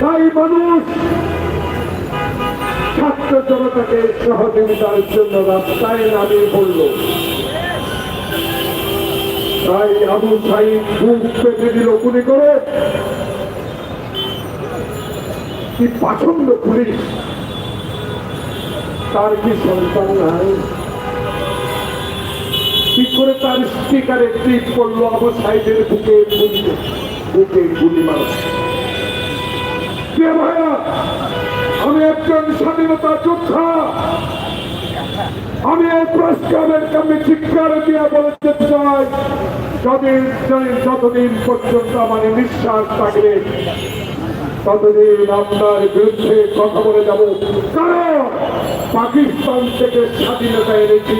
তাই মানুষ, ছাত্র জনতাকে সহযোগিতার জন্য রাস্তায় নামিয়ে পড়ল। তাই আবু সাইদ বুক পেতে দিল করে। কি পাছন্দ পুলিশ? তার কি সন্তান নাই? কি করে তার স্পিকারে টিপ করল আবু সাইদের বুকে বুকে গুলি মারা প্রিয় ভাইরা আমি একজন স্বাধীনতা যোদ্ধা। আমি এই প্রস্তাবের কামে চিৎকার দিয়ে বলতে চাই যদিন যতদিন পর্যন্ত আমার নিঃশ্বাস থাকবে, ততদিন আপনার বিরুদ্ধে কথা বলে যাব। কারণ পাকিস্তান থেকে স্বাধীনতা এনেছি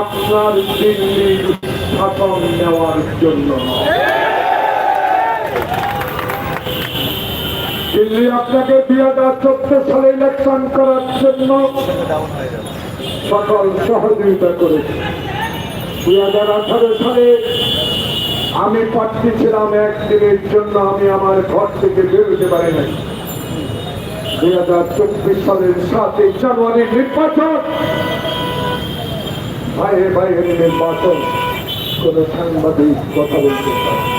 আপনার দিল্লির শাসন নেওয়ার জন্য। দিল্লি আপনাকে দুই হাজার চোদ্দ সালে ইলেকশন করার জন্য সকল সহযোগিতা করেছে। দুই হাজার আঠারো সালে আমি প্রার্থী ছিলাম একদিনের জন্য, আমি আমার ঘর থেকে বেরোতে পারি নাই। দুই হাজার চব্বিশ সালের সাতই জানুয়ারি নির্বাচন। ভাইয়ে ভাইয়ের নির্বাচন, কোন সাংবাদিক কথা বলতে পারে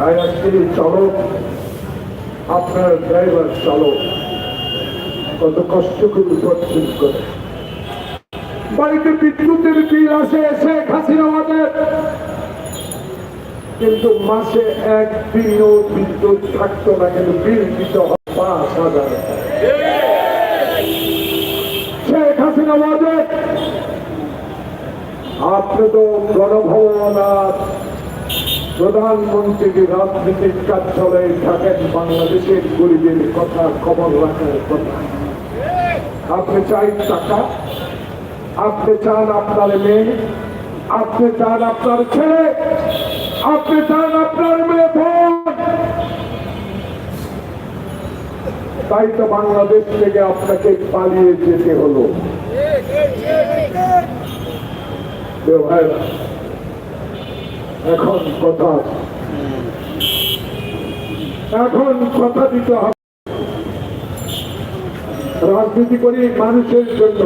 আজকে চালক আপনার ড্রাইভার চালক কত কষ্ট করে পরিশ্রম করে। বাড়িতে বিদ্যুতের বিল আসে, শেখ হাসিনা আমাদের কিন্তু মাসে একদিনও বিদ্যুৎ থাকতো না, কিন্তু বিল দিতে পাঁচ হাজার। আপনি তো গণভবন আর প্রধানমন্ত্রীর রাজনৈতিক কার্যালয়ে থাকেন বাংলাদেশের গরিবের কথা খবর রাখার কথা। আপনি চাই টাকা? আপনি চান আপনার মেয়ে? আপনি চান আপনার ছেলে? আপনি চান আপনার মেয়ে বোন? তাই তো বাংলাদেশ থেকে আপনাকে পালিয়ে যেতে হলো। ভাইরা, এখন কথা। এখন কথা দিতে হবে। রাজনীতি করি মানুষের জন্য।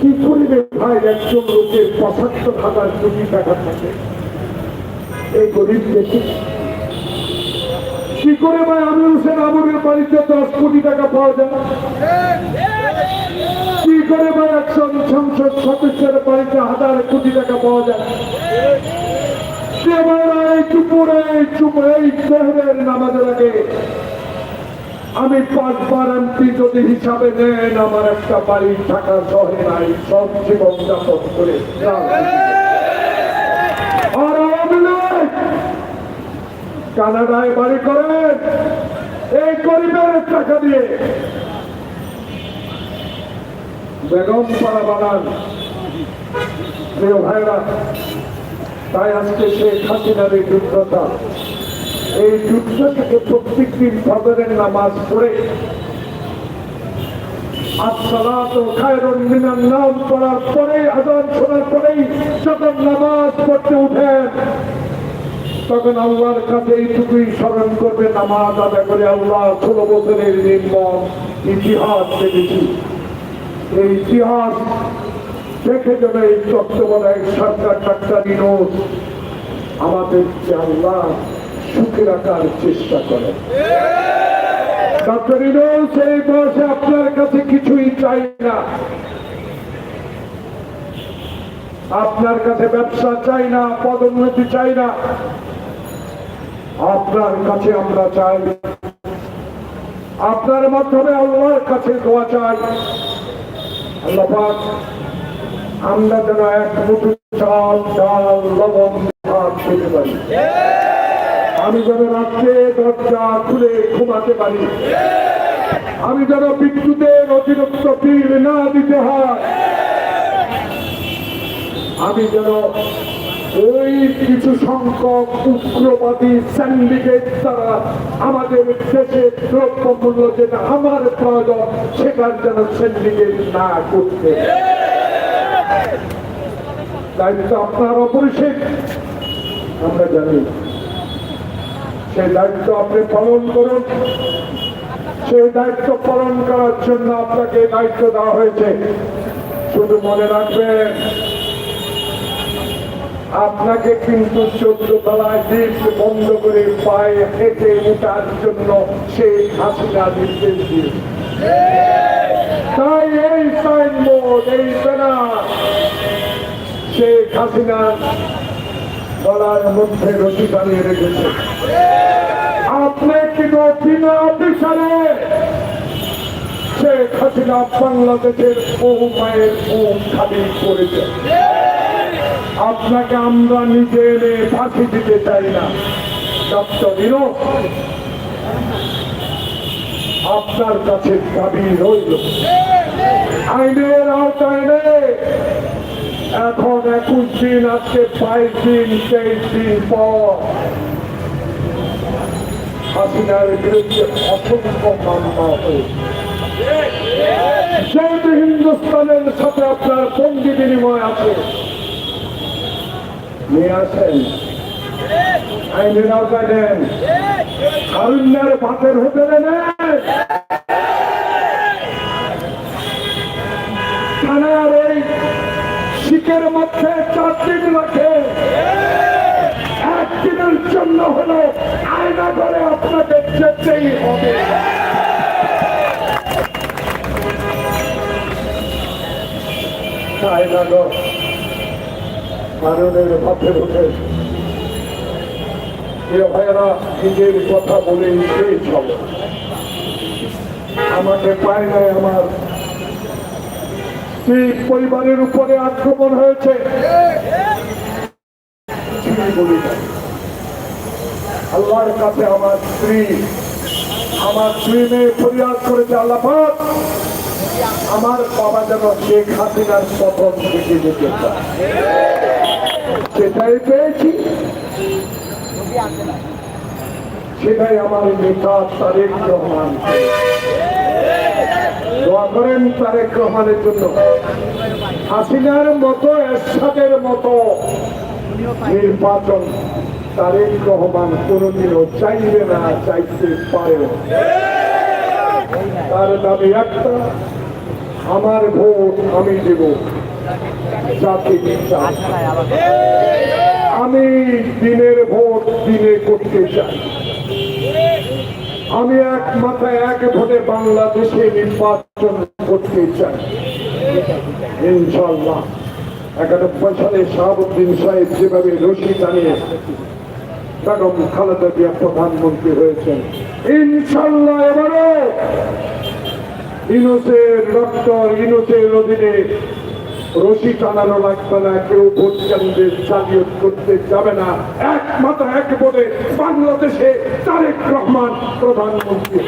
কি করিবে ভাই? একজন লোকের পঁচাত্তর হাজার কোটি টাকা থাকে। এই গরিব দেশে কি করে ভাই? আমি হোসেন আমরের বাড়িতে দশ কোটি টাকা পাওয়া যায়। কি করে ভাই একজন সংসদ সদস্যের বাড়িতে হাজার কোটি টাকা পাওয়া যায়? আমি পাঁচবার যদি হিসাবে নেন, আমার একটা বাড়ি থাকা শহরে নাই, সব জীবন যাপন করে। আর আওয়ামী কানাডায় বাড়ি করেন। এই গরিবের টাকা দিয়ে। বেগম পাড়া বানান। প্রিয় ভাইরা, তাই আজকে শেখ হাসিনার যুদ্ধতা এই যুদ্ধ থেকে প্রত্যেক দিন ফজরের নামাজ পড়ে নাম পড়ার পরে আজান শোনার পরেই যখন নামাজ পড়তে উঠেন তখন আল্লাহর কাছে এইটুকুই স্মরণ করবে নামাজ আদায় করে আল্লাহ ষোলো বছরের নির্মম ইতিহাস দেখেছি। এই ইতিহাস দেখে যেন এই তত্ত্বাবধায়ক সরকার ডাক্তার ইনোজ আমাদেরকে আল্লাহ সুখে রাখার চেষ্টা করে। ডক্টর ইনোজ এই বয়সে আপনার কাছে কিছুই চাই না। আপনার কাছে ব্যবসা চাই না, পদোন্নতি চাই না। আপনার কাছে আমরা চাই। আপনার মাধ্যমে আল্লাহর কাছে দোয়া চাই। আল্লাহ পাক, আমরা যেন এক মুঠো চাল, ডাল, লবণ খেতে পারি। আমি যেন রাত্রে দরজা খুলে ঘুমাতে পারি। আমি যেন বিদ্যুতের অতিরিক্ত বিল না দিতে হয়। আমি যেন ওই কিছু সংখ্যক উগ্রবাদী স্যান্ডিকেট দ্বারা আমাদের দেশে দ্রব্য মূল্য যেটা আমার প্রয়োজন যেন স্যান্ডিকেট না দায়িত্ব আপনার অপরিসীম, আমরা জানি। সেই দায়িত্ব আপনি পালন করুন। সেই দায়িত্ব পালন করার জন্য আপনাকে দায়িত্ব দেওয়া হয়েছে। শুধু মনে রাখবেন আপনাকে কিন্তু চোদ্দ তলায় লিফট বন্ধ করে পায়ে হেঁটে ওঠার জন্য সেই হাসিনা নির্দেশ দিয়েছে। তাই এই সাইনবোর্ড, এই ব্যানার শেখ হাসিনা গলার মধ্যে রশি টানিয়ে রেখেছে। আপনি কিন্তু বিনা বিচারে শেখ হাসিনা বাংলাদেশের বহু মায়ের মুখ খালি করেছে আপনাকে আমরা নিজে এনে ফাঁসি দিতে চাই না। ডক্টর বিনোদ, আপনার কাছে দাবি রইল। আইনের আওতায় নেই এখন একুশ দিন আজকে বাইশ দিন, তেইশ দিন পর হাসিনার বিরুদ্ধে অসংখ্য মামলা হয়েছে। যেহেতু হিন্দুস্তানের সাথে আপনার বন্দি বিনিময় আছে। নিয়ে আসেন। আইনের আওতায় নেন কারুণ্যের ভাতের হোটেলে নেন। থানার এই শিখের মধ্যে চার দিন রাখে একদিনের জন্য হলো আয়না করে আপনাকে যেতেই হবে। আয়না পথে উঠে প্রিয় ভাইয়েরা, নিজের কথা বলে আমাকে পায় নাই আমার। স্ত্রী পরিবারের উপরে আক্রমণ হয়েছে? আল্লাহর কাছে আমার স্ত্রী আমার স্ত্রী মেয়ে ফরিয়াদ করেছে আল্লাপাক আমার বাবা যেন শেখ হাসিনার পতন থেকে যেতে পারে সেটাই পেয়েছি। সেটাই আমার নেতা তারেক রহমান। তারেক রহমানের জন্য। হাসিনার মতো, এরশাদের মতো নির্বাচন তারেক রহমান কোনোদিনও চাইবে না, চাইতে পারে তার দাবি একটা, আমার ভোট আমি দেব। আমি দিনের ভোট দিনে করতে চাই। আমি এক মাথায় এক ভোটে বাংলাদেশে নির্বাচন করতে চাই। ইনশাল্লাহ একানব্বই সালে শাহাবুদ্দিন সাহেব যেভাবে রশি টানিয়ে বেগম খালেদা জিয়া প্রধানমন্ত্রী হয়েছেন ইনশাল্লাহ এবারও ইনুসের ডক্টর ইনুসের অধীনে রশি টানানো লাগবে না, কেউ ভোট কেন্দ্রের জালিয়ত করতে যাবে না। একমাত্র এক বলে বাংলাদেশে তারেক রহমান প্রধানমন্ত্রী।